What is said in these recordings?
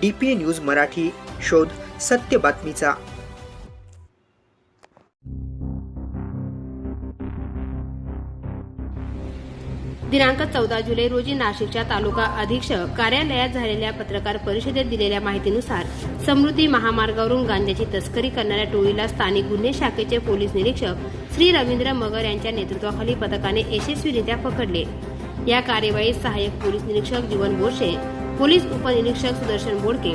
D P A news Marathi शोध सत्य बातमीचा. दिनांक चौदा जुलै रोजी नाशिकच्या तालुका अधीक्षक कार्यालयात झालेल्या पत्रकार परिषदेत दिलेल्या माहितीनुसार समृद्धी महामार्गावरून गांजाची तस्करी करणाऱ्या टोळीला स्थानिक गुन्हे शाखेचे पोलीस निरीक्षक श्री रवींद्र मगर यांच्या नेतृत्वाखाली पथकाने यशस्वीरित्या पकडले. या कार्यवाहीत सहाय्यक पोलीस निरीक्षक जीवन बोरशे पोलीस उपनिरीक्षक सुदर्शन बोडके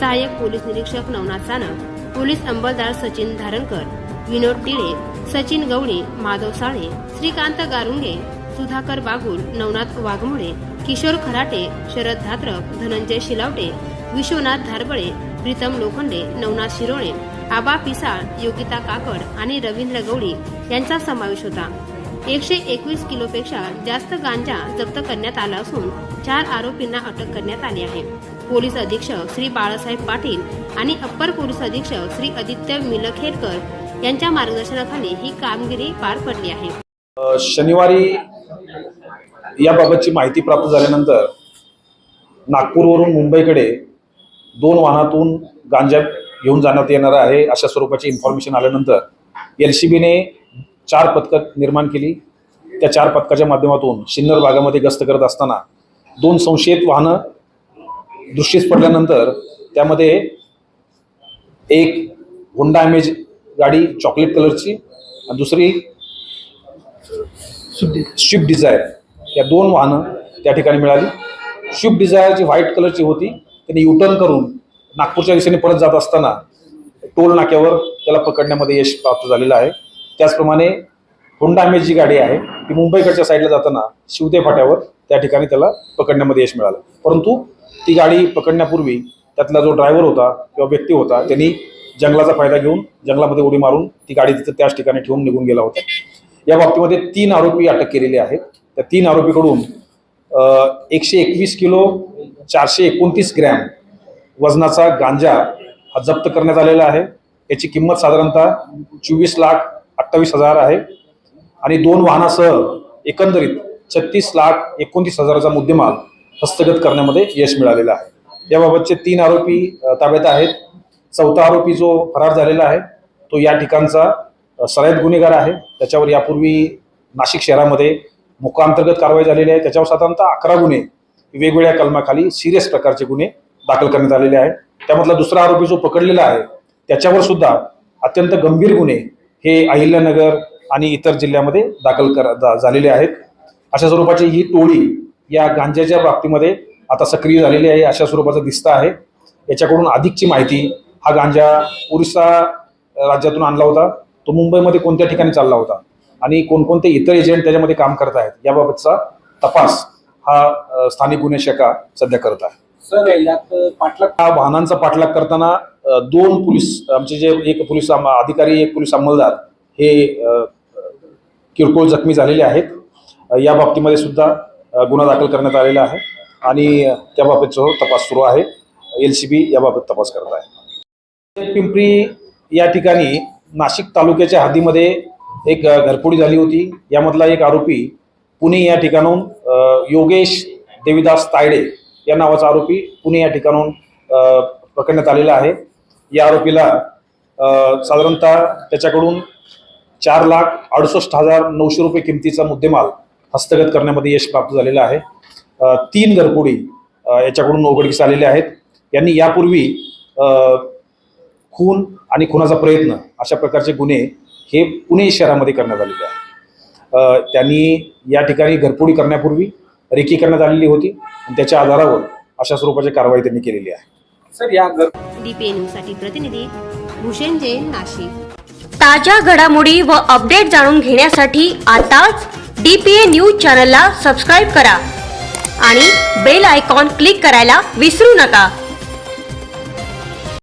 सहाय्यक पोलीस निरीक्षक नवनाथ सानप पोलीस अंमलदार सचिन धारणकर विनोद टिळे सचिन गवळी माधव साळे श्रीकांत गारुंगे सुधाकर बागुल नवनाथ वाघमोडे किशोर खराटे शरद धात्रक धनंजय शिलावटे विश्वनाथ धारबळे प्रीतम लोखंडे नवनाथ शिरोळे आबा पिसाळ योगिता काकड आणि रवींद्र गवळी यांचा समावेश होता. एकशे एकवीस किलोपेक्षा जास्त गांजा जप्त करण्यात आला असून चार आरोपींना अटक करण्यात आली आहे. पोलीस अधीक्षक श्री बाळासाहेब पाटील आणि अप्पर पोलीस अधीक्षक श्री आदित्य मिलखेडकर यांच्या मार्गदर्शनाखाली ही कामगिरी पार पडली आहे. शनिवारी याबाबतची माहिती प्राप्त झाल्यानंतर नागपूरवरून मुंबईकडे दोन वाहनातून गांजा घेऊन जाण्यात येणार आहे अशा स्वरूपाची इन्फॉर्मेशन आल्यानंतर एल सी बीने चार पथकं निर्माण केली. त्या चार पथकाच्या माध्यमातून सिन्नर भागामध्ये गस्त करत असताना दोन संशयित वाहनं दृष्टीस पडल्यानंतर त्यामध्ये एक होंडा अमेज गाडी चॉकलेट कलरची आणि दुसरी स्विफ्ट डिझायर या दोन वाहनं त्या ठिकाणी मिळाली. स्विफ्ट डिझायर जी व्हाईट कलरची होती त्यांनी युटर्न करून नागपूरच्या दिशेने परत जात असताना टोल नाक्यावर त्याला पकडण्यामध्ये यश प्राप्त झालेलं आहे. त्याचप्रमाणे होंडा अमेज जी गाडी आहे ती मुंबईकडच्या साईडला जाताना शिवते फाट्यावर त्या ठिकाणी त्याला पकडण्यामध्ये यश मिळालं. परंतु ती गाडी पकडण्यापूर्वी त्यातला जो ड्रायव्हर होता किंवा व्यक्ती होता त्यांनी जंगलाचा फायदा घेऊन जंगलामध्ये उडी मारून ती गाडी तिथं त्याच ठिकाणी ठेवून निघून गेला होता. या बाबतीमध्ये तीन आरोपी अटक केलेले आहेत. त्या तीन आरोपीकडून एकशे एकवीस किलो चारशे एकोणतीस ग्रॅम वजनाचा गांजा हा जप्त करण्यात आलेला आहे. याची किंमत साधारणतः चोवीस लाख अठ्ठावीस हजार आहे. आणि दोन वाहनासह एकंदरीत छत्तीस लाख एकोणतीस हजाराचा मुद्देमाल हस्तगत करण्यामध्ये यश मिळालेलं आहे. याबाबतचे तीन आरोपी ताब्यात आहेत. चौथा आरोपी जो फरार झालेला आहे तो या ठिकाणचा अ, सराईत गुन्हेगार आहे. त्याच्यावर यापूर्वी नाशिक शहरामध्ये मुकांतर्गत कारवाई झालेली आहे. त्याच्यावर साधारणतः अकरा गुन्हे वेगवेगळ्या कलमाखाली सिरियस प्रकारचे गुन्हे दाखल करण्यात आलेले आहेत. त्यामधला दुसरा आरोपी जो पकडलेला आहे त्याच्यावर सुद्धा अत्यंत गंभीर गुन्हे हे अहिल्यानगर आणि इतर जिल्ह्यामध्ये दाखल कर झालेले आहेत. अशा स्वरूपाची ही टोळी या गांजाच्या बाबतीमध्ये आता सक्रिय झालेली आहे अशा स्वरूपाचं दिसतं आहे. याच्याकडून अधिकची माहिती हा गांजा ओरिसा राज्यातून आणला होता. तो मुंबईमध्ये कोणत्या ठिकाणी चालला होता आणि कोणकोणते इतर एजंट त्याच्यामध्ये काम करत आहेत याबाबतचा तपास हा स्थानिक गुन्हे शाखा सध्या करत आहे. सर यात पाठलाग वाहनांचा पाठलाग करताना दोन पोलीस आमचे जे एक पोलीस अधिकारी एक पोलीस अंमलदार हे किरकोळ जखमी झालेले आहेत. या बाबतीमध्ये सुद्धा गुन्हा दाखल करण्यात आलेला आहे आणि अ, त्याबाबतचा तपास सुरू आहे एल सी बी याबाबत तपास करत आहे. पिंपरी या ठिकाणी नाशिक तालुक्याच्या हद्दीमध्ये एक घरफोडी झाली होती. यामधला एक आरोपी पुणे या ठिकाणून योगेश देविदास तायडे या नावाचा आरोपी पुणे या ठिकाणून पकडण्यात आलेला आहे. या आरोपीला साधारणतः त्याच्याकडून चार लाख अडुसष्ट हजार नऊशे रुपये किमतीचा मुद्देमाल हस्तगत करण्यामध्ये यश प्राप्त झालेलं आहे. तीन घरपुडी याच्याकडून उघडकीस आलेले आहेत. यांनी यापूर्वी खून आणि खुनाचा प्रयत्न अशा प्रकारचे गुन्हे हे पुणे शहरामध्ये करण्यात आलेले आहेत. त्यांनी या ठिकाणी घरपोडी करण्यापूर्वी रेकी करण्यात आलेली होती आणि त्याच्या आधारावर अशा स्वरूपाची कारवाई त्यांनी केलेली आहे. सर या घर डीपीए साठी प्रतिनिधी भूषण जैन नाशिक. ताज्या घडामोडी व अपडेट जाणून घेण्यासाठी आताच डीपीए न्यूज चॅनलला सबस्क्राईब करा आणि बेल आयकॉन क्लिक करायला विसरू नका.